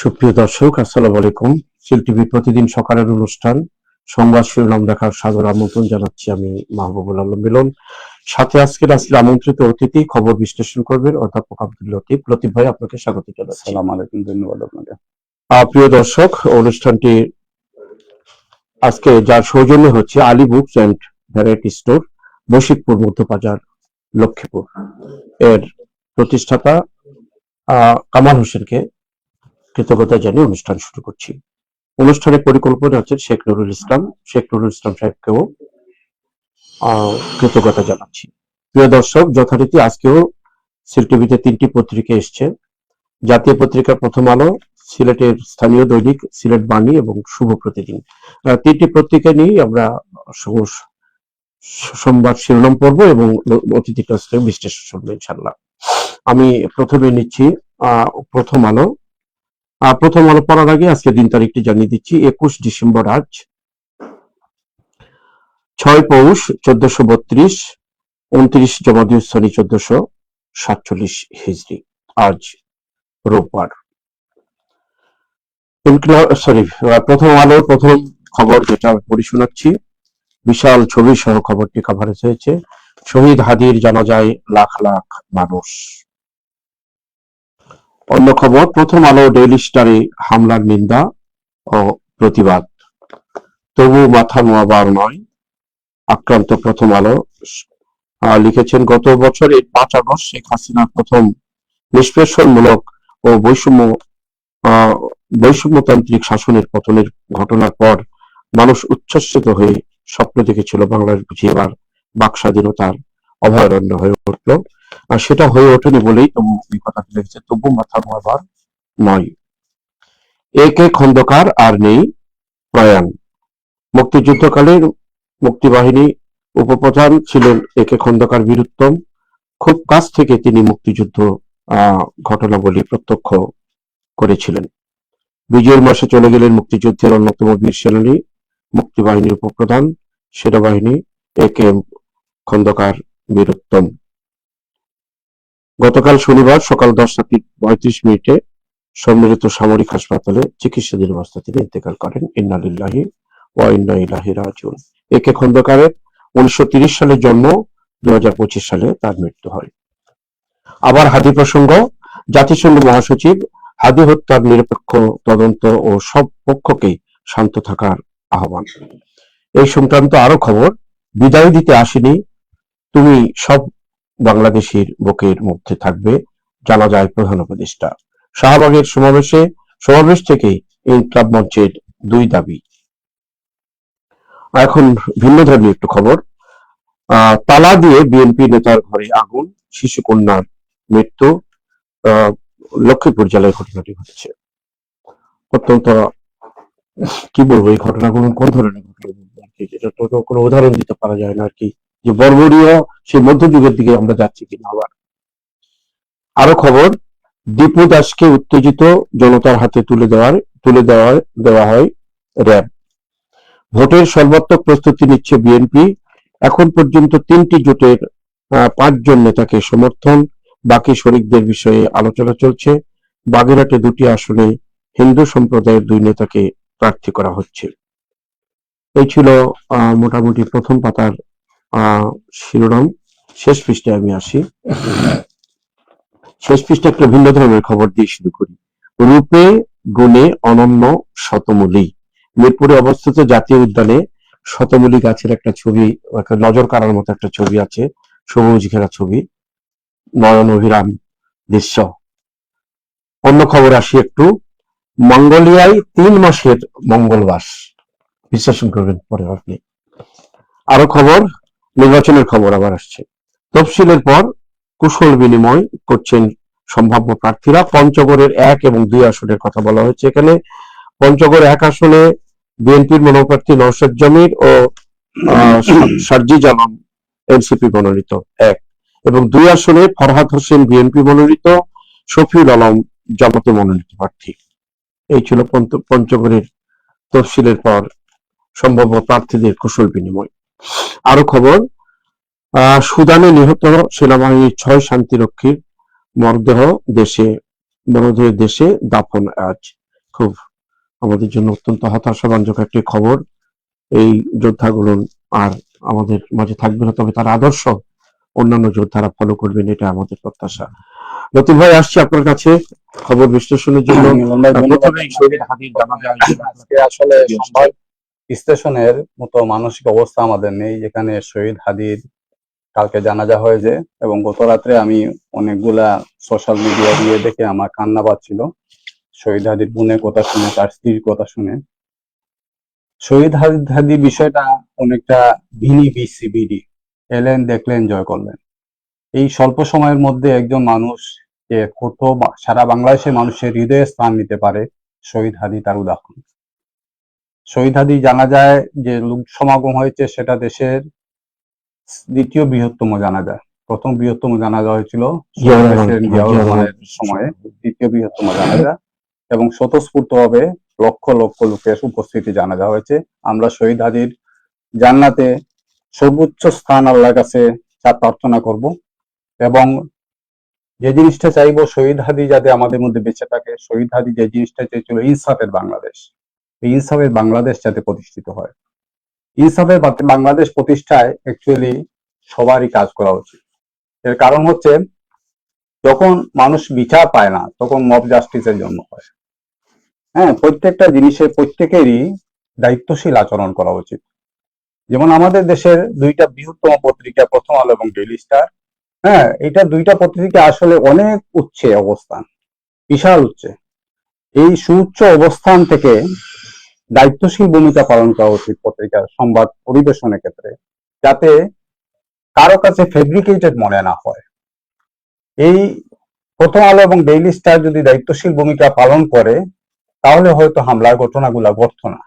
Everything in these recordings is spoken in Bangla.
সুপ্রিয় দর্শক আসসালামু আলাইকুম। সিল টিভি প্রতিদিন সকালের অনুষ্ঠান সংবাদ শিরোনাম দেখার সাদর আমন্ত্রণ জানাচ্ছি আমি মাহবুবুল আলম মিলন। সাথে আজকের আসলে আমন্ত্রিত অতিথি খবর বিশ্লেষণ করবেন অধ্যাপক আব্দুল লতিফ। লতিফ ভাই আপনাকে স্বাগত জানাচ্ছি। আলাইকুম ধন্যবাদ আপনাকে। প্রিয় দর্শক অনুষ্ঠানটি আজকে যার সৌজন্য হচ্ছে Ali books and variety store Bashikpur Madhyabazar Laxmipur. এর প্রতিষ্ঠাতা আহ, কামাল হোসেনকে কৃতজ্ঞতা জানিয়ে অনুষ্ঠান শুরু করছি। অনুষ্ঠানের পরিকল্পনা হচ্ছে শেখ নুরুল ইসলাম, শেখ নুরুল ইসলাম সাহেবকেও কৃতজ্ঞতা জানাচ্ছি। প্রিয় দর্শক, যথারীতি আজকেও সিল টিভিতে তিনটি পত্রিকা এসছে। জাতীয় পত্রিকার প্রথম আলো, সিলেটের স্থানীয় দৈনিক, সিলেট বাণী এবং শুভ প্রতিদিন। তিনটি পত্রিকা নিয়েই আমরা সম- সোমবার শিরোনাম পড়ব এবং অতিথি বিশ্লেষণ শুনব ইনশাল্লাহ আমি প্রথমে নিচ্ছি প্রথম আলো প্রথম আলো পড়ার আগে আজকে দিন তারিখটি জানিয়ে দিচ্ছি, একুশ ডিসেম্বর আজ। ছয় পৌষ চোদ্দশো বত্রিশ, উনত্রিশ জমাদিউসানি চোদ্দশো সাতচল্লিশ হিজড়ি। আজ রোববার। সরি প্রথম আলোর প্রথম খবর যেটা আমি পড়ি শোনাচ্ছি, বিশাল ছবি সহ খবরটি কভারেজ হয়েছে। শহীদ হাদির জানা যায় লাখ লাখ মানুষ। অন্য খবর, প্রথম আলো ডেইলি স্টারে হামলার নিন্দা ও প্রতিবাদ। তবু মাথা নোয়াবার নয়, আক্রান্ত প্রথম আলো। লিখেছেন, গত বছরের পাঁচ আগস্ট শেখ হাসিনার প্রথম নিষ্পেষণমূলক ও বৈষম্য বৈষম্যতান্ত্রিক শাসনের পতনের ঘটনার পর মানুষ উচ্ছ্বসিত হয়ে স্বপ্ন দেখেছিল বাংলাদেশ বুঝি এবার বাক স্বাধীনতার অভয়ারণ্য হয়ে উঠল। সেটা হয়ে ওঠেনি বলেই তবু এই কথা লিখেছে। তবু মাথা নোয়াবার নয়। এ কে খন্দকার আর নেই প্রয়াণ। মুক্তিযুদ্ধকালের মুক্তিবাহিনী উপপ্রধান ছিলেন এ কে খন্দকার বীরুত্তম। খুব কাছ থেকে তিনি মুক্তিযুদ্ধ ঘটনাবলী প্রত্যক্ষ করেছিলেন। বিজয়ের মাসে চলে গেলেন মুক্তিযুদ্ধের অন্যতম বীর সেনানী, মুক্তিবাহিনীর উপপ্রধান, সেনাবাহিনী A K M Khandakar Bir Uttam. গতকাল শনিবার সকাল দশটা পঁয়ত্রিশ মিনিটে সম্মিলিত সামরিক হাসপাতালে চিকিৎসাধীন অবস্থায় তিনি ইন্তেকাল করেন। ইন্নালিল্লাহি ওয়া ইন্না রাজিউন। এ কে খন্দকারের উনিশশো সালে জন্ম দু সালে তার মৃত্যু হয়। আবার হাদি প্রসঙ্গ, জাতিসংঘ মহাসচিব হাদি হত্যার নিরপেক্ষ তদন্ত ও সব পক্ষকে শান্ত থাকার আহ্বান। এই সংক্রান্ত আরও খবর। বিদায় দিতে আসেনি। তুমি সব বাংলাদেশের বুকের মধ্যে থাকবে, জানা যায় প্রধান উপদেষ্টা। শাহবাগের সমাবেশে, সমাবেশ থেকে ইনকলাব মঞ্চের দুই দাবি। এখন ভিন্ন ধর্মী একটু খবর। তালা দিয়ে বিএনপি নেতার ঘরে আগুন শিশু কন্যার মৃত্যু লক্ষ্মীপুর জেলায় ঘটনাটি ঘটেছে। অত্যন্ত, কি বলব, এই ঘটনাগুলো কোন ধরনের ঘটনা কোনো উদাহরণ দিতে পারা যায় না আর কি। যে বর্বরীয় সেই মধ্যযুগের দিকে আমরা যাচ্ছি কিনা আবার। আরও খবর দীপু দাসকে উত্তেজিত জনতার হাতে তুলে দেওয়ার তুলে দেওয়ার, দেওয়া হয় র্যাব। ভোটের সর্বাত্মক প্রস্তুতি নিচ্ছে বিএনপি। এখন পর্যন্ত তিনটি জোটের পাঁচজন নেতাকে সমর্থন, বাকি শরিকদের বিষয়ে আলোচনা চলছে। বাগেরহাটে দুটি আসনে হিন্দু সম্প্রদায়ের দুই নেতাকে প্রার্থী করা হচ্ছে। এই ছিল মোটামুটি প্রথম পাতার শিরোনাম, শেষ পৃষ্ঠে আমি আসি। শেষ পৃষ্ঠে একটা ভিন্ন ধরনের খবর দিয়ে শুরু করি। রূপে গুণে অনন্য শতমূলী। মিরপুরে অবস্থিত জাতীয় উদ্যানে শতমূলী গাছের একটা ছবি নজর কাড়ার মতো একটা ছবি আছে, সবুজ ঘেরা ছবি। নয়ন অভিরাম দৃশ্য। অন্য খবর আসি একটু। মঙ্গোলিয়ায় তিন মাসের মঙ্গলবাস। বিশ্লেষণ করবেন পরে আপনি। আরও খবর নির্বাচনের খবর আবার আসছে। তফসিলের পর কুশল বিনিময় করছেন সম্ভাব্য প্রার্থীরা। পঞ্চগড়ের এক এবং দুই আসনের কথা বলা হয়েছে এখানে। পঞ্চগড় এক আসনে বিএনপির মনোপ্রার্থী নওশাদ জমির ও আহ, সা- সার্জিজ আলম এনসিপি মনোনীত এক এবং দুই আসনে ফরহাদ হোসেন বিএনপি মনোনীত শফিউল আলম জামাতে মনোনীত প্রার্থী। এই ছিল পঞ্চ- পঞ্চগড়ের তফসিলের পর সম্ভাব্য প্রার্থীদের কুশল বিনিময়। আরও খবর সুদানে নিহত সেনাবাহিনীর ছয় শান্তিরক্ষীর মরদেহ দেশে মরদেহ দেশে দাফন আজ। খুব আমাদের জন্য অত্যন্ত হতাশাব্যঞ্জক একটি খবর। এই যোদ্ধাগুলো আর আমাদের মাঝে থাকবে না তবে তার আদর্শ অন্যান্য যোদ্ধারা ফলো করবেন এটা আমাদের প্রত্যাশা। নতুন ভাই আসছি আপনার কাছে খবর বিশ্লেষণের জন্য। ধন্যবাদ। প্রথমেই শহীদ হাদির আসলে স্টেশনের মতো মানসিক অবস্থা আমাদের নেই। যেখানে শহীদ হাদির কালকে জানাজা হয়েছে এবং গত রাত্রে আমি অনেকগুলা সোশ্যাল মিডিয়া দিয়ে দেখে আমার কান্না পাচ্ছিল। শহীদ হাদির বোনের কথা শুনে, তার স্ত্রীর কথা শুনে। শহীদ হাদির হাদি বিষয়টা অনেকটা ভিনি বিসিবিডি এলেন, দেখলেন, জয় করলেন। এই স্বল্প সময়ের মধ্যে একজন মানুষ কত সারা বাংলাদেশের মানুষের হৃদয়ে স্থান নিতে পারে শহীদ হাদি তার উদাহরণ। শহীদ হাদি জানা যায় যে লোক সমাগম হয়েছে সেটা দেশের দ্বিতীয় বৃহত্তম জানাজা প্রথম বৃহত্তম জানাজা হয়েছিল। সময়ে। দ্বিতীয় বৃহত্তম জানাজা এবং স্বতঃস্ফূর্ত ভাবে লক্ষ লক্ষ লোকের উপস্থিতি জানাজা হয়েছে। আমরা শহীদ হাদির জান্নাতে সর্বোচ্চ স্থান আল্লাহর কাছে চা প্রার্থনা করব এবং যে জিনিসটা চাইব শহীদ হাদি যাতে আমাদের মধ্যে বেঁচে থাকে। শহীদ হাদি যে জিনিসটা চেয়েছিল ইনসাফের বাংলাদেশ। ইনসাফের বাংলাদেশ যাতে প্রতিষ্ঠিত হয়। ইনসাফের বাংলাদেশ প্রতিষ্ঠায় অ্যাকচুয়ালি সবারই কাজ করা উচিত। এর কারণ হচ্ছে, যখন মানুষ বিচার পায় না, তখন মব জাস্টিসের জন্ম হয়। হ্যাঁ প্রত্যেকটা জিনিসের, প্রত্যেকেরই দায়িত্বশীল আচরণ করা উচিত। যেমন আমাদের দেশের দুইটা বৃহত্তম পত্রিকা, প্রথম আলো এবং ডেইলি স্টার হ্যাঁ এটা দুইটা পত্রিকা আসলে অনেক উচ্চে অবস্থান, বিশাল উচ্চে। এই সুউচ্চ অবস্থান থেকে দায়িত্বশীল ভূমিকা পালন করা উচিত পত্রিকার সংবাদ পরিবেশনের ক্ষেত্রে যাতে কারও কাছে ফেব্রিকেটেড মনে না হয়। এই প্রথম আলো এবং ডেইলি স্টার যদি দায়িত্বশীল ভূমিকা পালন করে তাহলে হয়তো হামলার ঘটনাগুলা ঘটতো না।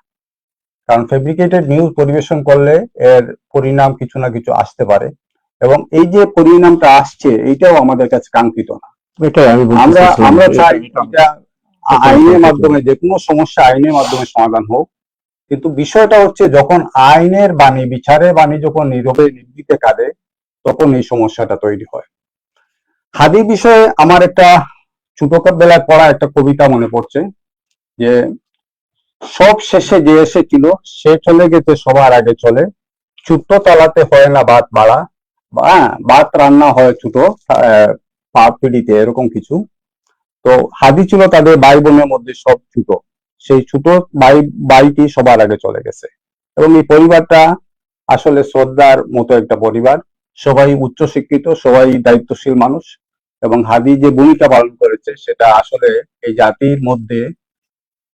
কারণ ফেব্রিকেটেড নিউজ পরিবেশন করলে এর পরিণাম কিছু না কিছু আসতে পারে। এবং এই যে পরিণামটা আসছে এইটাও আমাদের কাছে কাঙ্ক্ষিত না। এটাই আমি আমরা আমরা চাই এটা আইনের মাধ্যমে যে কোনো সমস্যা আইনের মাধ্যমে সমাধান হোক। কিন্তু বিষয়টা হচ্ছে যখন আইনের বাণী বিচারের বাণী যখন নীরবে নির্বিতে কাঁদে তখন এই সমস্যাটা তৈরি হয়। হাদি বিষয়ে আমার একটা ছোটকার বেলায় পড়া একটা কবিতা মনে পড়ছে যে সব শেষে যে এসেছিল সে চলে গেছে সবার আগে চলে। ছোট্ট তলাতে হয় না ভাত বাড়া বা হ্যাঁ, ভাত রান্না হয় ছুটো আহ, পা পিড়িতে এরকম কিছু। তো হাদি ছিল তাদের ভাই বোনের মধ্যে সব ছোট। সেই ছোট ভাই, ভাইটি সবার আগে চলে গেছে। এবং এই পরিবারটা আসলে শ্রদ্ধার মতো একটা পরিবার। সবাই উচ্চ শিক্ষিত, সবাই দায়িত্বশীল মানুষ। এবং হাদি যে ভূমিকা পালন করেছে, সেটা আসলে এই জাতির মধ্যে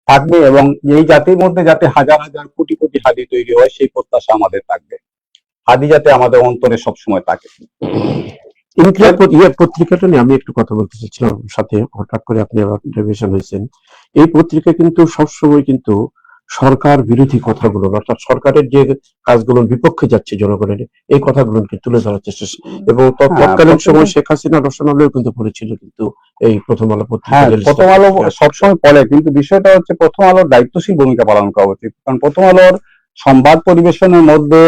থাকবে এবং এই জাতির মধ্যে যাতে হাজার হাজার কোটি কোটি হাদি তৈরি হয়, সেই প্রত্যাশা আমাদের থাকবে। হাদি যাতে আমাদের অন্তরে সবসময় থাকে। ইনকিলাব পত্র- ইয়ে পত্রিকাটা নিয়ে আমি একটু কথা বলতে চাচ্ছিলাম সাথে হঠাৎ করে আপনি আবার ডেভিশন হয়েছেন। এই পত্রিকা কিন্তু সবসময় কিন্তু সরকার বিরোধী কথাগুলো অর্থাৎ সরকারের যে কাজগুলোর বিপক্ষে যাচ্ছে জনগণের এই কথাগুলোকে তুলে ধরার চেষ্টা এবং হ্যাঁ, তৎকালীন সময় শেখ হাসিনা রসনালয় কিন্তু পড়েছিল কিন্তু এই প্রথম আলো পত্রিকা হ্যাঁ প্রথম আলো সবসময় পড়ে কিন্তু বিষয়টা হচ্ছে প্রথম আলোর দায়িত্বশীল ভূমিকা পালন করা উচিত। কারণ প্রথম আলোর সংবাদ পরিবেশনের মধ্যে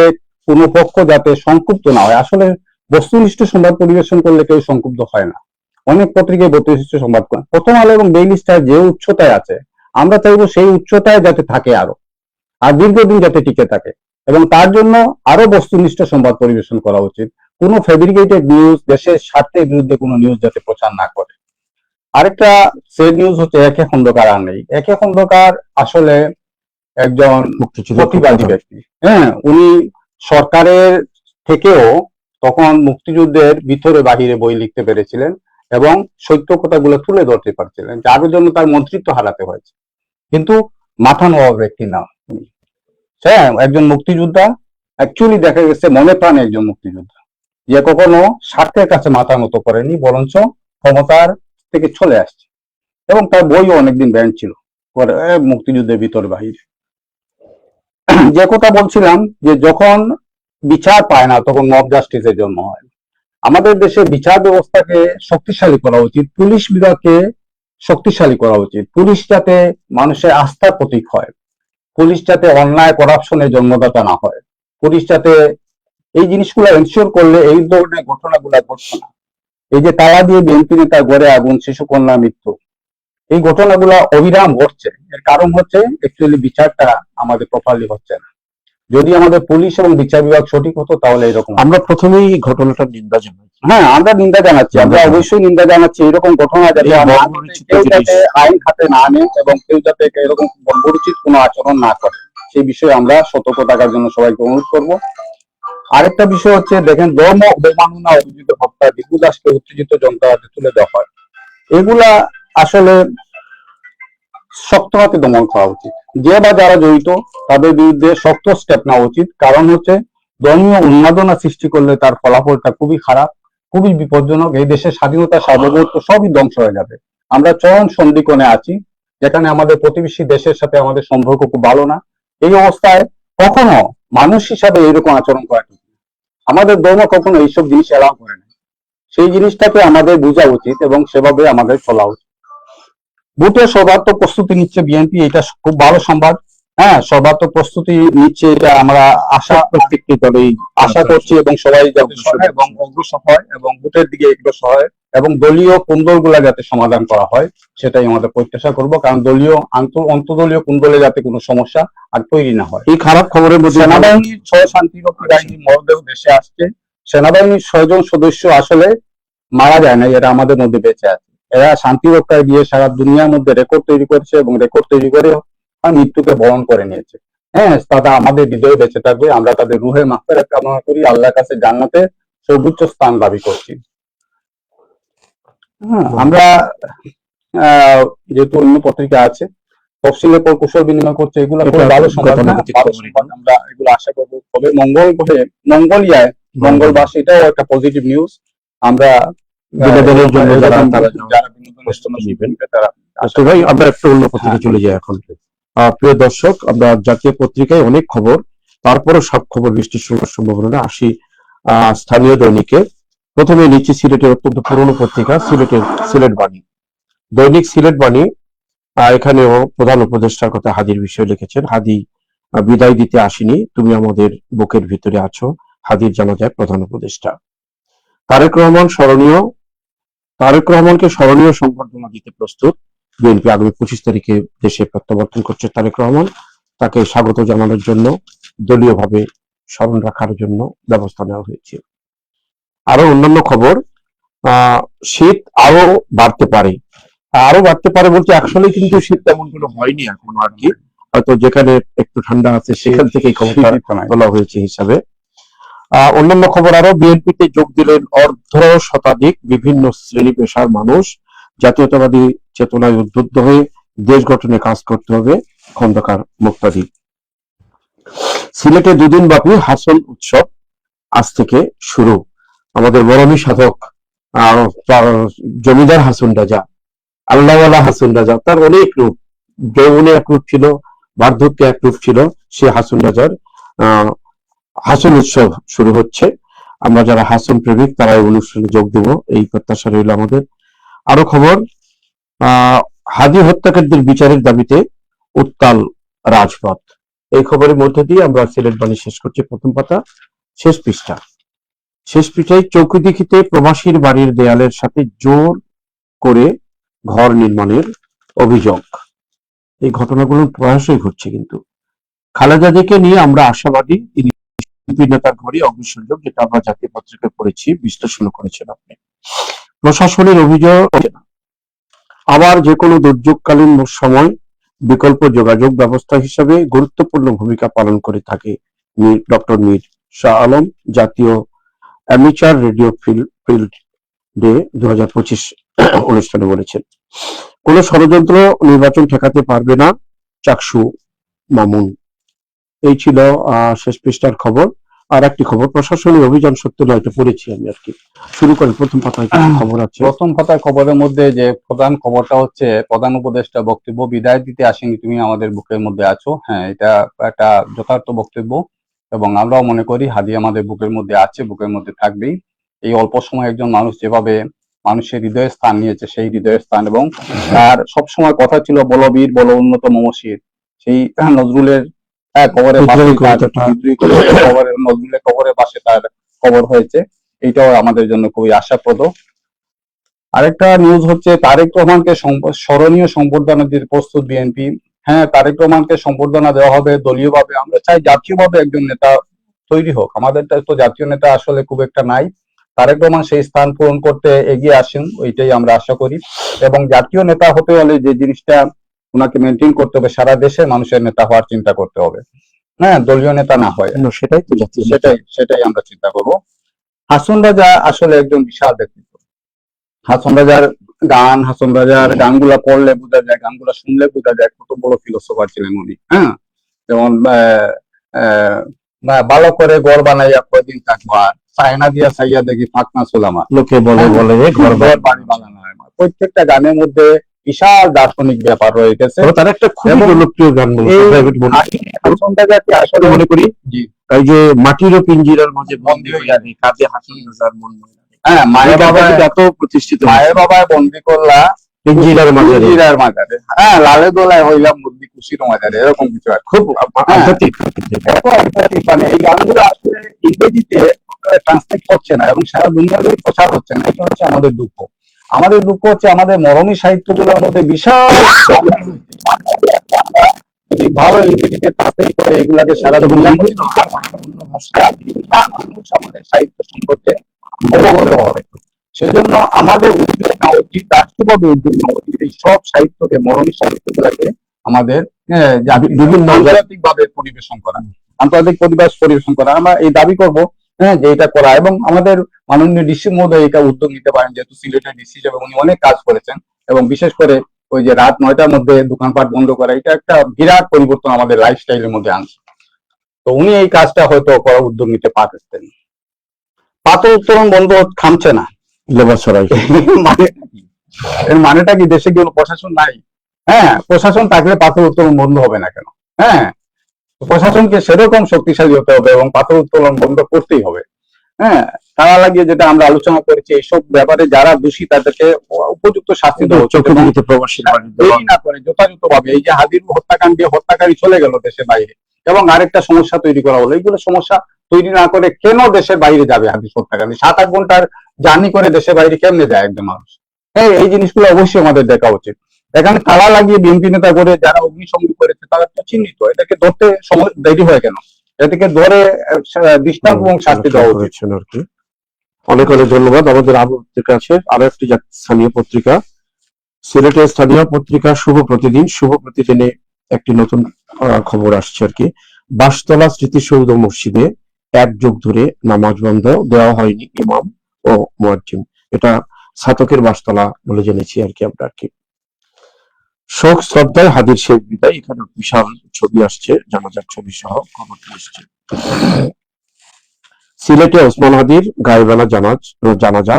কোনো পক্ষ যাতে সংক্ষুব্ধ না হয় আসলে বস্তুনিষ্ঠ সংবাদ পরিবেশন করলে কেউ সংক্ষুব্ধ হয় না। অনেক পত্রিকায় বস্তুনিষ্ঠ সংবাদ করে প্রথম আলো এবং ডেইলি স্টার যে উচ্চতায় আছে আমরা চাইব সেই উচ্চতায় যাতে থাকে আরও আর দীর্ঘদিন যাতে টিকে থাকে। এবং তার জন্য আরও বস্তুনিষ্ঠ সংবাদ পরিবেশন করা উচিত। কোনো ফেব্রিকেটেড নিউজ দেশের স্বার্থের বিরুদ্ধে কোনো নিউজ যাতে প্রচার না করে। আরেকটা সেড নিউজ হচ্ছে একে খন্দকার আর নেই। একে খন্দকার আসলে একজন প্রতিবাদী। ব্যক্তি। হ্যাঁ উনি সরকারের থেকেও তখন মুক্তিযুদ্ধের ভিতরে বাহিরে বই লিখতে পেরেছিলেন এবং সত্য কথাগুলো তুলে ধরতে পারছিলেন যার জন্য তার মন্ত্রিত্ব হারাতে হয়েছে। কিন্তু মাথা নোয়া ব্যক্তি না হ্যাঁ একজন মুক্তিযোদ্ধা অ্যাকচুয়ালি দেখা গেছে মনে প্রাণে একজন মুক্তিযোদ্ধা। যে কখনো স্বার্থের কাছে মাথা নত করেনি, বরঞ্চ ক্ষমতার থেকে চলে আসছে। এবং তার বইও অনেকদিন ব্যান্ড ছিল মুক্তিযুদ্ধের ভিতর বাহিরে। যে কথা বলছিলাম, যে যখন বিচার পায় না তখন মব জাস্টিসের জন্ম হয়। আমাদের দেশে বিচার ব্যবস্থাকে শক্তিশালী করা উচিত, পুলিশ বিভাগকে শক্তিশালী করা উচিত। পুলিশ যাতে মানুষের আস্থার প্রতীক হয়, পুলিশ যাতে অন্যায় করাপশনের জন্মদাতা না হয়, পুলিশ যাতে এই জিনিসগুলো এনশিওর করলে এই ধরনের ঘটনাগুলো ঘটছে না। এই যে তালা দিয়ে বিএনপি নেতার গড়ে আগুন শিশু কন্যা মৃত্যু, এই ঘটনাগুলো অবিরাম ঘটছে। এর কারণ হচ্ছে অ্যাকচুয়ালি বিচারটা আমাদের প্রপারলি হচ্ছে না। যদি আমাদের পুলিশ এবং বিচার বিভাগ সঠিক হতো তাহলে এরকম আমরা প্রথমেই এই ঘটনাটার নিন্দা জানাই হ্যাঁ আমরা নিন্দা জানাচ্ছি আমরা অবশ্যই নিন্দা জানাচ্ছি এরকম ঘটনা যাতে কেউ যাতে আইন হাতে না নেয় এবং কেউ যাতে এরকম বর্বরোচিত কোনো আচরণ না করে সেই বিষয়ে আমরা সতর্ক থাকার জন্য সবাইকে অনুরোধ করব। আরেকটা বিষয় হচ্ছে দেখেন ধর্ম অবমাননা অভিযুক্ত হত্যা দীপু দাসকে উত্তেজিত যন্ত্রপাতি তুলে দেওয়া হয়। এগুলা আসলে শক্ত হাতে দমন করা উচিত। যে বা যারা জড়িত, তাদের বিরুদ্ধে শক্ত স্টেপ নেওয়া উচিত। কারণ হচ্ছে ধর্মীয় উন্মাদনা সৃষ্টি করলে তার ফলাফলটা খুবই খারাপ, খুবই বিপজ্জনক। এই দেশের স্বাধীনতা, সার্বভৌমত্ব সবই ধ্বংস হয়ে যাবে। আমরা চরম সন্ধিকোণে আছি, যেখানে আমাদের প্রতিবেশী দেশের সাথে আমাদের সম্পর্ক খুব ভালো না। এই অবস্থায় কখনো মানুষ হিসাবে এইরকম আচরণ করা ঠিক। আমাদের ধর্ম কখনো এইসব জিনিস এলাও করে না। সেই জিনিসটাকে আমাদের বোঝা উচিত এবং সেভাবে আমাদের চলা উচিত। ভোটের সর্বাত্মক প্রস্তুতি নিচ্ছে বিএনপি এটা খুব ভালো সংবাদ। হ্যাঁ সর্বাত্মক প্রস্তুতি নিচ্ছে এটা আমরা আশা প্রত্যেকটি দলেই আশা করছি এবং সবাই যাতে এবং অগ্রসর হয় এবং ভোটের দিকে এগ্রসর হয় এবং দলীয় কুন্দলগুলা যাতে সমাধান করা হয় সেটাই আমাদের প্রত্যাশা করব। কারণ দলীয় আন্ত- অন্তদলীয় কুন্দলে যাতে কোনো সমস্যা আর তৈরি না হয়। এই খারাপ খবরের মধ্যে সেনাবাহিনীর ছয় শান্তিরক্ষী বাহিনীর মরদেহ দেশে আসছে। সেনাবাহিনীর ছয়জন সদস্য আসলে মারা যায় না এরা আমাদের মধ্যে বেঁচে আছে। এরা শান্তি রক্ষায় দিয়ে সারা দুনিয়ার মধ্যে রেকর্ড তৈরি করেছে এবং রেকর্ড তৈরি করে মৃত্যুকে বরণ করে নিয়েছে। হ্যাঁ তারা আমাদের হৃদয়ে বেঁচে থাকবে আমরা তাদের রুহে মাফেরাত কামনা করি আল্লাহর কাছে জান্নাতে সর্বোচ্চ স্থান দাবি করছি। হ্যাঁ আমরা আহ, যেহেতু অন্য পত্রিকা আছে তফসিলের পর কুশল বিনিময় করছে এগুলো খুব ভালো না? সংবাদ আমরা এগুলো আশা করব। তবে মঙ্গল গ্রহে মঙ্গলিয়ায় মঙ্গলবার এটাও একটা পজিটিভ নিউজ আমরা বিনোদনের জন্য যারা তারা তারা তো ভাই আমরা একটু অন্য পত্রিকা হ্যাঁ। চলে যাই এখন। প্রিয় দর্শক আমরা জাতীয় পত্রিকায় অনেক খবর তারপরও সব খবর বিশ্লেষণ করার সম্ভাবনা আসি স্থানীয় দৈনিকে। প্রথমে নিচ্ছি সিলেটের অত্যন্ত পুরনো পত্রিকা সিলেটের সিলেট বাণী। দৈনিক সিলেট বাণী এখানেও প্রধান উপদেষ্টার কথা হাদির বিষয়ে লিখেছেন। হাদি বিদায় দিতে আসেনি তুমি আমাদের বুকের ভিতরে আছো হাদির জানা যায় প্রধান উপদেষ্টা। তারেক রহমান স্মরণীয় তারেক রহমানকে স্মরণীয় সংবর্ধনা দিতে প্রস্তুত। বিএনপি আগামী পঁচিশ তারিখে দেশে প্রত্যাবর্তন করছে তারেক রহমান। তাকে স্বাগত জানানোর জন্য দলীয়ভাবে স্মরণ রাখার জন্য ব্যবস্থা নেওয়া হয়েছে। আরও অন্যান্য খবর আহ শীত আরও বাড়তে পারে। আরও বাড়তে পারে বলতে আসলে কিন্তু শীত তেমন কোনো হয়নি এখন আর কি। হয়তো যেখানে একটু ঠান্ডা আছে সেখান থেকে খবরটা নাই। তোলা হয়েছে হিসাবে। অন্যান্য খবর আরও, বিএনপিতে যোগ দিলেন অর্ধ শতাধিক বিভিন্ন শ্রেণি পেশার মানুষ। জাতীয়তাবাদী চেতনায় উদ্বুদ্ধ হয়ে দেশ গঠনে কাজ করতে হবে খন্দকার মুক্তাদি। সিলেটে দুদিন ব্যাপী হাসন উৎসব আজ থেকে শুরু। আমাদের মরমী সাধক জমিদার হাসন রাজা, আল্লাহওয়ালা হাসন রাজা, তার অনেক রূপ, যৌবনে এক রূপ ছিল, বার্ধক্যে এক রূপ ছিল, সে হাসন রাজার হাসন উৎসব শুরু হচ্ছে। আমরা যারা হাসন প্রেমিক তারা এই অনুষ্ঠানে যোগ দেব। এই প্রত্যাশা রইল আমাদের। আরও খবর হাদি হত্যাকারীদের বিচারের দাবিতে উত্তাল রাজপথ। এই খবরের মধ্যে দিয়ে আমরা সিলেট বাণী শেষ করছি। প্রথম পাতা, শেষ পৃষ্ঠা। শেষ পৃষ্ঠায় চৌকিদিঘিতে প্রবাসীর বাড়ির দেয়ালের সাথে জোর করে ঘর নির্মাণের অভিযোগ। এই ঘটনাগুলো প্রয়াসই ঘটছে কিন্তু। খালেদাদিকে নিয়ে আমরা আশাবাদী তিনি নেতার ঘরে অগ্নিসংযোগ যেটা আমরা জাতীয় পত্রিকায় পড়েছি বিশ্লেষণ করেছেন আপনি। প্রশাসনের অভিযোগ, আবার যে কোনো দুর্যোগকালীন সময় বিকল্প যোগাযোগ ব্যবস্থা হিসেবে গুরুত্বপূর্ণ ভূমিকা পালন করে থাকে ডক্টর মীর শাহ আলম, জাতীয় অ্যামিচার রেডিও ফিল্ড ডে দু হাজার পঁচিশ অনুষ্ঠানে বলেছেন। কোন ষড়যন্ত্র নির্বাচন ঠেকাতে পারবে না চাকসু মামুন। এই ছিল শেষ পৃষ্ঠার খবর। আর একটি খবর প্রশাসনিক অভিযান সত্য নয় এটা পড়েছি আমি আর কি। শুরু করি প্রথম পাতায় খবর আছে? প্রথম কথার খবরের মধ্যে যে প্রধান খবরটা হচ্ছে প্রধান উপদেষ্টা বক্তব্য বিদায় দিতে আসেনি তুমি আমাদের বুকের মধ্যে আছো। হ্যাঁ এটা একটা যথার্থ বক্তব্য এবং আমরাও মনে করি হাদি আমাদের বুকের মধ্যে আছে বুকের মধ্যে থাকবেই। এই অল্প সময় একজন মানুষ যেভাবে মানুষের হৃদয়ে স্থান নিয়েছে সেই হৃদয়ের স্থান এবং তার সবসময় কথা ছিল বলবীর বল উন্নত মমশির। সেই নজরুলের হ্যাঁ, কবরের পাশে তার নজরুলের পাশে কবর হয়েছে। এইটাও আমাদের জন্য খুবই আশাপ্রদ। আরেকটা নিউজ হচ্ছে তারেক রহমানকে স্মরণীয় সম্বর্ধনা দিতে প্রস্তুত বিএনপি হ্যাঁ তারেক রহমানকে সম্বর্ধনা দেওয়া হবে দলীয়ভাবে। আমরা চাই জাতীয়ভাবে একজন নেতা তৈরি হোক। আমাদের তো জাতীয় নেতা আসলে খুব একটা নাই। তারেক রহমান সেই স্থান পূরণ করতে এগিয়ে আসেন ওইটাই আমরা আশা করি। এবং জাতীয় নেতা হতে হলে যে জিনিসটা ওনাকে মেনটেন করতে হবে সারা দেশের মানুষের নেতা হওয়ার চিন্তা করতে হবে। হ্যাঁ দলীয় নেতা না হয়। সেটাই তো সেটাই সেটাই আমরা চিন্তা করব। হাসন রাজা আসলে একজন বিশাল ব্যক্তিত্ব। হাসন রাজার গান হাসন রাজার গানগুলা পড়লে বোঝা যায় গানগুলা শুনলে বোঝা যায় কত বড় ফিলোসফার ছিলেন উনি হ্যাঁ? যেমন ভালো করে গড় বানাইয়া কয়দিন থাকব? আর চায়না দিয়া চাইয়া দেখি ফাঁকনা সোলামা। লোকে বলে বলে ঘর ঘর বাড়ি বানানো হয়। প্রত্যেকটা গানের মধ্যে বিশাল দার্শনিক ব্যাপার রয়ে গেছে। তার একটা খুবই এবং জনপ্রিয় গান আসলে আসলে মনে করি। এই যে মাটির ও পিঞ্জিরার মাঝে বন্দি হয়ে আমি কাজে হাসন রাজার মন হ্যাঁ মায়ের বাবা এত প্রতিষ্ঠিত মায়ের বাবায় বন্দি করলা পিঞ্জিরার মাঝে কুচিরার মাজারে হ্যাঁ লালে দোলায় হইলাম মুরগি কুচির মাজারে এরকম কিছু খুব আধ্যাত্মিক। মানে এই গানগুলো আসলে ইংরেজিতে ট্রান্সলেট হচ্ছে না এবং সারা দুনিয়াতে প্রচার হচ্ছে না এটা হচ্ছে আমাদের দুঃখ। আমাদের দুঃখ হচ্ছে আমাদের মরমী সাহিত্যগুলোর মধ্যে বিশাল ভালো করে এগুলাকে সারা দুনিয়ার মধ্যে অন্য ভাষা আমাদের সাহিত্য সম্পর্কে অবগত হবে। সেজন্য আমাদের উদ্যোগ নেওয়া উচিত রাষ্ট্রভাবে উদ্যোগ নেওয়া উচিত এই সব সাহিত্যকে মরমী সাহিত্যগুলোকে আমাদের বিভিন্ন আন্তর্জাতিক ভাবে পরিবেশন করা আন্তর্জাতিক পরিবেশ পরিবেশন করা। আমরা এই দাবি করব হ্যাঁ যে এটা করা। এবং আমাদের মাননীয় ডিসি মহোদয় এটা উদ্যোগ নিতে পারেন যেহেতু সিলেটের ডিসি হিসেবে উনি অনেক কাজ করেছেন। এবং বিশেষ করে ওই যে রাত নয়টার মধ্যে দোকানপাট বন্ধ করা এটা একটা বিরাট পরিবর্তন আমাদের লাইফস্টাইলের মধ্যে আনছে। তো উনি এই কাজটা হয়তো করার উদ্যোগ নিতে পারতেন। পাথর উত্তোলন বন্ধ থামছে না। লেবার ছড়াই মানে এর মানেটা কি? দেশে কি কোনো প্রশাসন নাই? হ্যাঁ প্রশাসন থাকলে পাথর উত্তোলন বন্ধ হবে না কেন? হ্যাঁ প্রশাসনকে সেরকম শক্তিশালী হতে হবে এবং পাথর উত্তোলন বন্ধ করতেই হবে। হ্যাঁ তারা লাগিয়ে যেটা আমরা আলোচনা করেছি এইসব ব্যাপারে যারা দোষী তাদেরকে উপযুক্ত শাস্তি দেওয়া। দেরি না করে যথাযথ ভাবে এই যে হাজির হত্যাকাণ্ড হত্যাকারী চলে গেল দেশের বাইরে এবং আরেকটা সমস্যা তৈরি করা হলো। এইগুলো সমস্যা তৈরি না করে কেন দেশের বাইরে যাবে হাদিস হত্যাকারী? সাত আট ঘণ্টার জার্নি করে দেশের বাইরে কেমনে যায় একজন মানুষ? হ্যাঁ এই জিনিসগুলো অবশ্যই আমাদের দেখা উচিত। এখানে তালা লাগিয়ে বিএনপি নেতা করে যারা অগ্নিসংযোগ করেছে, তারা তো চিহ্নিত। এটাকে ধরতে সময় দেরি হয় কেন? এটাকে ধরে দৃষ্টান্ত এবং শাস্তি দেওয়া করেছেন আর কি। অনেক অনেক ধন্যবাদ। আমাদের আবহাওয়ার কাছে আরও একটি স্থানীয় পত্রিকা। সিলেটের স্থানীয় পত্রিকা শুভ প্রতিদিন। শুভ প্রতিদিনে একটি নতুন খবর আসছে আর কি। বাসতলা স্মৃতিসৌধ মসজিদে এক যুগ ধরে নামাজ বন্ধ, দেওয়া হয়নি ইমাম ও মুয়াজ্জিম এটা ছাতকের বাসতলা বলে জেনেছি আর কি আমরা আর কি। শোক, শ্রদ্ধায় হাদির শেখ বিদায়। এখানে বিশাল ছবি আসছে, জানাজার ছবি সহ খবরটি এসছে সিলেটে ওসমান হাদির গায়েবেলা জানাজ জানাজা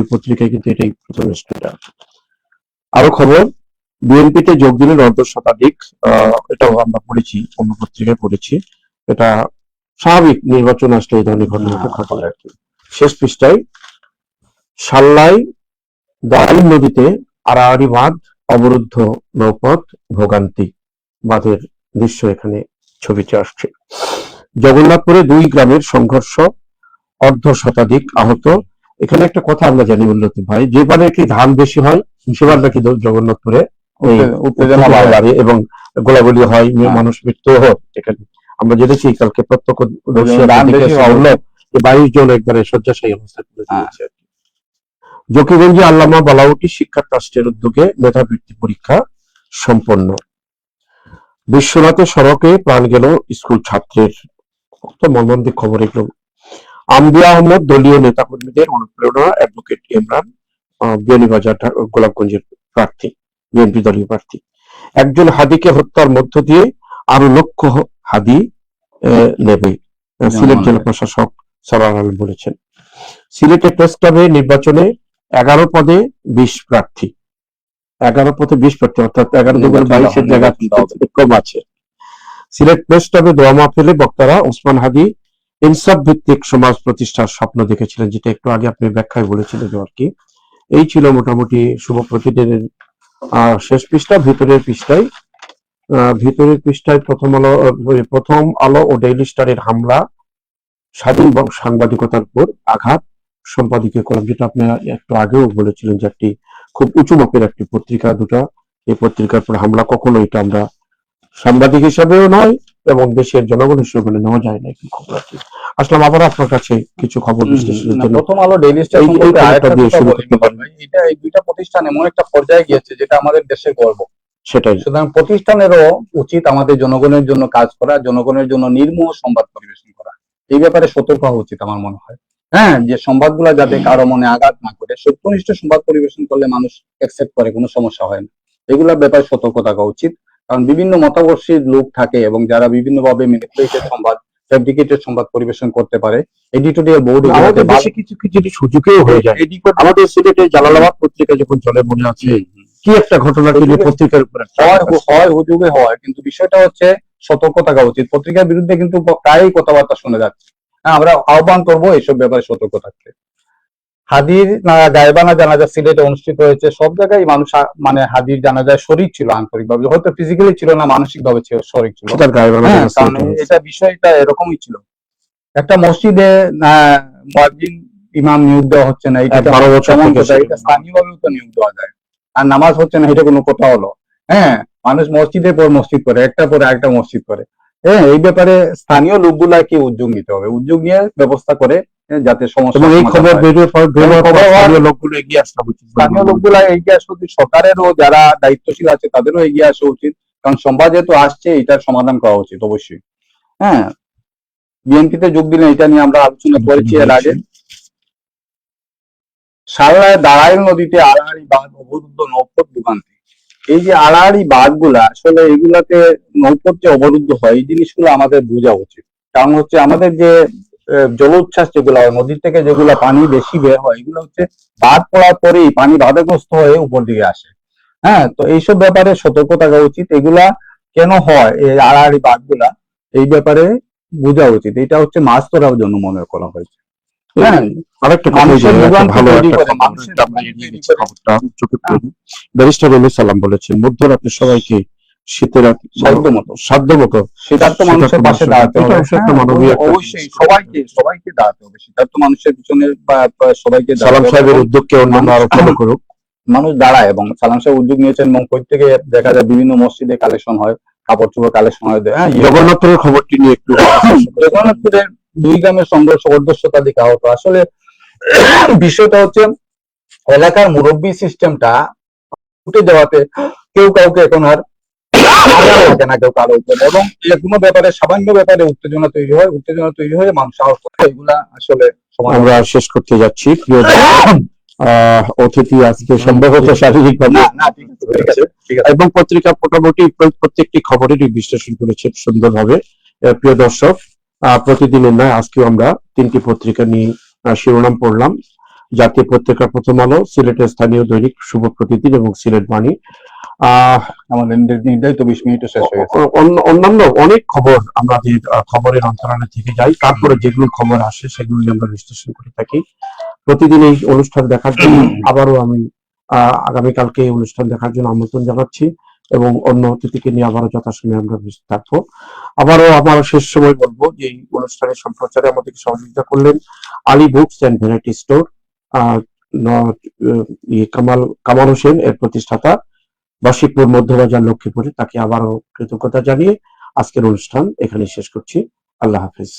এই পত্রিকায় কিন্তু এটাই প্রথম স্টোরিটা আরও খবর, বিএনপিতে যোগ দিলেন অর্ধ শতাধিক এটাও আমরা পড়েছি, অন্য পত্রিকায় পড়েছি। এটা স্বাভাবিক নির্বাচন আসলে এই ধরনের ঘটনা ঘটে আর কি শেষ পৃষ্ঠায়, সাল্লাই দাইল নদীতে আড়াআড়ি বাঁধ অবরুদ্ধ নৌপথ ভোগান্তি বাঁধের দৃশ্য এখানে ছবিতে আসছে। জগন্নাথপুরে দুই গ্রামের সংঘর্ষ অর্ধ শতাধিক আহত। এখানে একটা কথা আমরা জানি উন্নতি ভাই যে যেবারে কি ধান বেশি হয় সেবার নাকি জগন্নাথপুরে এবং গোলাগুলি হয় হ্যাঁ। মানুষ মৃত্যু হোক এখানে। আমরা জেনেছি কালকে প্রত্যক্ষ বাইশ জন একবারে শয্যাশায়ী অবস্থায় তুলে হ্যাঁ। দিয়েছে আর কি। জকিগঞ্জে আল্লামা বালাউটি শিক্ষা ট্রাস্টের উদ্যোগে মেধাবৃত্তি পরীক্ষা সম্পন্ন। বিশ্বনাথের সড়কে প্রাণ গেল স্কুল ছাত্রের। মর্মান্তিক খবর এগুলো। আম্বিয়া আহমদ দলীয় নেতাকর্মীদের অনুপ্রেরণা অ্যাডভোকেট ইমরান বিয়ানীবাজার গোলাপগঞ্জের প্রার্থী বিএনপি দলীয় প্রার্থী। একজন হাদিকে হত্যার মধ্য দিয়ে আরও লক্ষ হাদি নেবে। সিলেট জেলা প্রশাসক সালার আলম বলেছেন। সিলেটের প্রেস ক্লাবে নির্বাচনে এগারো পদে বিশ প্রার্থী। এগারো পদে বিশ প্রার্থী অর্থাৎ এগারো দুবার বাইশের জায়গা কম আছে। সিলেট প্রেস ক্লাবে দোয়া মাহফিলে বক্তারা ওসমান হাদি ইনসাফ ভিত্তিক সমাজ প্রতিষ্ঠার স্বপ্ন দেখেছিলেন যেটা একটু আগে আপনি ব্যাখ্যায় বলেছিলেন আর কি। এই ছিল মোটামুটি শুভ প্রতিদিনের আহ, শেষ পৃষ্ঠা ভিতরের পৃষ্ঠায়। আহ, ভিতরের পৃষ্ঠায় প্রথম আলো প্রথম আলো ও ডেইলি স্টারের হামলা স্বাধীন সাংবাদিকতার উপর আঘাত। সম্পাদকীয় কলাম যেটা আপনি একটু আগেও বলেছিলেন যে একটি খুব উঁচু মাপের একটি পত্রিকা দুটা। এই পত্রিকার পর হামলা কখনো এটা আমরা সাংবাদিক হিসাবেও নয় এবং দেশের জনগণ হিসেবে নেওয়া যায় না কি খবর কি। আসলাম আবার আপনার কাছে কিছু খবর বিশ্লেষণের জন্য। প্রথম আলো ডেইলি স্টার এই- আরেকটা দিয়ে শুরু করতে ভাই। এটা এই দুইটা প্রতিষ্ঠান এমন একটা পর্যায়ে গিয়েছে যেটা আমাদের দেশের গর্ব। সেটাই। সুতরাং প্রতিষ্ঠানেরও উচিত আমাদের জনগণের জন্য কাজ করা জনগণের জন্য নির্মোহ সংবাদ পরিবেশন করা। এই ব্যাপারে সতর্ক হওয়া উচিত আমার মনে হয়। হ্যাঁ যে সংবাদগুলো যাতে কারও মনে আঘাত না করে সত্যনিষ্ঠ সংবাদ পরিবেশন করলে মানুষ অ্যাকসেপ্ট করে কোনো সমস্যা হয় না। এগুলোর ব্যাপারে সতর্ক থাকা উচিত কারণ বিভিন্ন মতাদর্শীর লোক থাকে এবং যারা বিভিন্নভাবে ম্যানিপুলেটেড সংবাদ ফ্যাব্রিকেটেড সংবাদ পরিবেশন করতে পারে এডিটোরিয়াল বোর্ড আমাদের দেশে কিছু কিছু সুযোগেও হয়ে যায় আমাদের সিলেটে জালালাবাদ পত্রিকা যখন চলে মনে আছে কি একটা ঘটনা তিনি পত্রিকার উপর হয় হয় হুজুগে হয় কিন্তু বিষয়টা হচ্ছে সতর্ক থাকা উচিত। পত্রিকার বিরুদ্ধে কিন্তু প্রায়ই কথাবার্তা শুনে যাচ্ছে। আমরা আহ্বান করব এইসব ব্যাপারে সতর্ক থাকতে। হাদির গায়বানা জানাজা সিলেটে অনুষ্ঠিত হয়েছে। সব জায়গায় মানুষ মানে হাদির জানাজায় শরীর ছিল আন্তরিকভাবে। হয়তো ফিজিক্যালি ছিল না মানসিক ভাবে শরিক ছিল। হ্যাঁ কারণ এটা। বিষয়টা এরকমই ছিল। একটা মসজিদে ইমাম নিয়োগ দেওয়া হচ্ছে না এটা বারো বছর স্থানীয়ভাবেও তো নিয়োগ দেওয়া যায়। আর নামাজ হচ্ছে না এটা কোনো কথা হলো। হ্যাঁ মানুষ মসজিদের পর মসজিদ করে একটা পরে একটা মসজিদ করে। হ্যাঁ এই ব্যাপারে স্থানীয় লোকগুলা কি উদ্যোগ নিতে হবে? উদ্যোগ নিয়ে ব্যবস্থা করে হ্যাঁ, যাতে সমস্যা এই খবর বেরিয়ে স্থানীয় লোকগুলো এগিয়ে আসা উচিত স্থানীয় লোকগুলা এগিয়ে আসা উচিত সরকারেরও যারা দায়িত্বশীল আছে তাদেরও এগিয়ে আসা উচিত কারণ সংবাদ যেহেতু আসছে এটার সমাধান করা উচিত অবশ্যই। হ্যাঁ বিএনপিতে যোগ দিলে এটা নিয়ে আমরা আলোচনা করেছি এর আগে। সারায় দাঁড়াইল নদীতে আড়াআড়ি বাঁধ অবরুদ্ধ নৌপথ ভোগান্তি এই যে আড়াআড়ি বাঁধগুলা আসলে এগুলাতে নৌপথ অবরুদ্ধ হয় এই জিনিসগুলো আমাদের বোঝা উচিত। কারণ হচ্ছে আমাদের যে আহ, জলোচ্ছ্বাস যেগুলো হয় নদীর থেকে যেগুলো পানি বেশি বের হয় এগুলো হচ্ছে বাদ পড়ার পরেই পানি বাধাগ্রস্ত হয়ে উপর দিকে আসে। হ্যাঁ তো এইসব ব্যাপারে সতর্ক থাকা উচিত। এগুলা কেন হয় এই আড়াআড়ি বাঁধগুলা এই ব্যাপারে বোঝা উচিত। এটা হচ্ছে মাছ ধরার জন্য মনে করা হয়েছে। হ্যাঁ আরেকটা মানুষের ভালো। ব্যারিস্টার সালাম বলেছেন মধ্যরাতে সবাইকে শীতের শীতার্থ পাশে দাঁড়াতে হবে। একটা হ্যাঁ, মানবীয় অবশ্যই সবাইকে সবাইকে দাঁড়াতে হবে। শীতার্থ মানুষের পিছনে সবাইকে সালাম সাহেবের উদ্যোগকে অন্যান্য আরও ফলো করুক। মানুষ দাঁড়ায় এবং সালাম সাহেব উদ্যোগ নিয়েছেন। এবং প্রত্যেকে দেখা যায় বিভিন্ন মসজিদে কালেকশন হয়। কাপড় চোপড় কালেকশন হয় হ্যাঁ জগন্নাথের খবরটি নিয়ে একটু জগন্নাথপুরের দুই গ্রামের সংঘর্ষ আহত। আসলে বিষয়টা হচ্ছে এলাকার মুরব্বী সিস্টেমটা উঠে যাওয়াতে কেউ কাউকে এখন আর না কেউ কারও এবং কোনো ব্যাপারে সামান্য ব্যাপারে উত্তেজনা তৈরি হয় উত্তেজনা তৈরি হয়ে মানুষ সাহস এগুলা আসলে আমরা শেষ করতে যাচ্ছি। প্রিয় অতিথি আজকে সম্ভবত শারীরিক এবং পত্রিকা মোটামুটি প্রত্যেকটি খবরেরই বিশ্লেষণ করেছে সুন্দরভাবে। প্রিয় দর্শক প্রতিদিনের নয় আজকেও আমরা তিনটি পত্রিকা নিয়ে শিরোনাম পড়লাম। জাতীয় পত্রিকা প্রথম আলো সিলেটের স্থানীয় দৈনিক শুভ প্রতিদিন এবং সিলেট বাণী। আহ আমাদের নির্ধারিত- বিশ শেষ হয়ে গেছে। অন্যান্য অনেক খবর আমাদের খবরের অন্তরালে থেকে যাই তারপরে যেগুলো খবর আসে সেগুলো আমরা বিশ্লেষণ করে থাকি। প্রতিদিন এই অনুষ্ঠান দেখার জন্য আবারও আমি আগামীকালকে এই অনুষ্ঠান দেখার জন্য আমন্ত্রণ জানাচ্ছি এবং অন্য অতিথিকে নিয়ে আবারও যথাসময়ে আমরা থাকব। আবারও আমার শেষ সময় বলব যে এই অনুষ্ঠানের সম্প্রচারে আমাদেরকে সহযোগিতা করলেন Ali books and variety store Kamal Kamal Hossain এর প্রতিষ্ঠাতা বাসিকপুর মধ্যবাজার লক্ষ্মীপুরে। তাকে আবারও কৃতজ্ঞতা জানিয়ে আজকের অনুষ্ঠান এখানে শেষ করছি। আল্লাহ হাফিজ।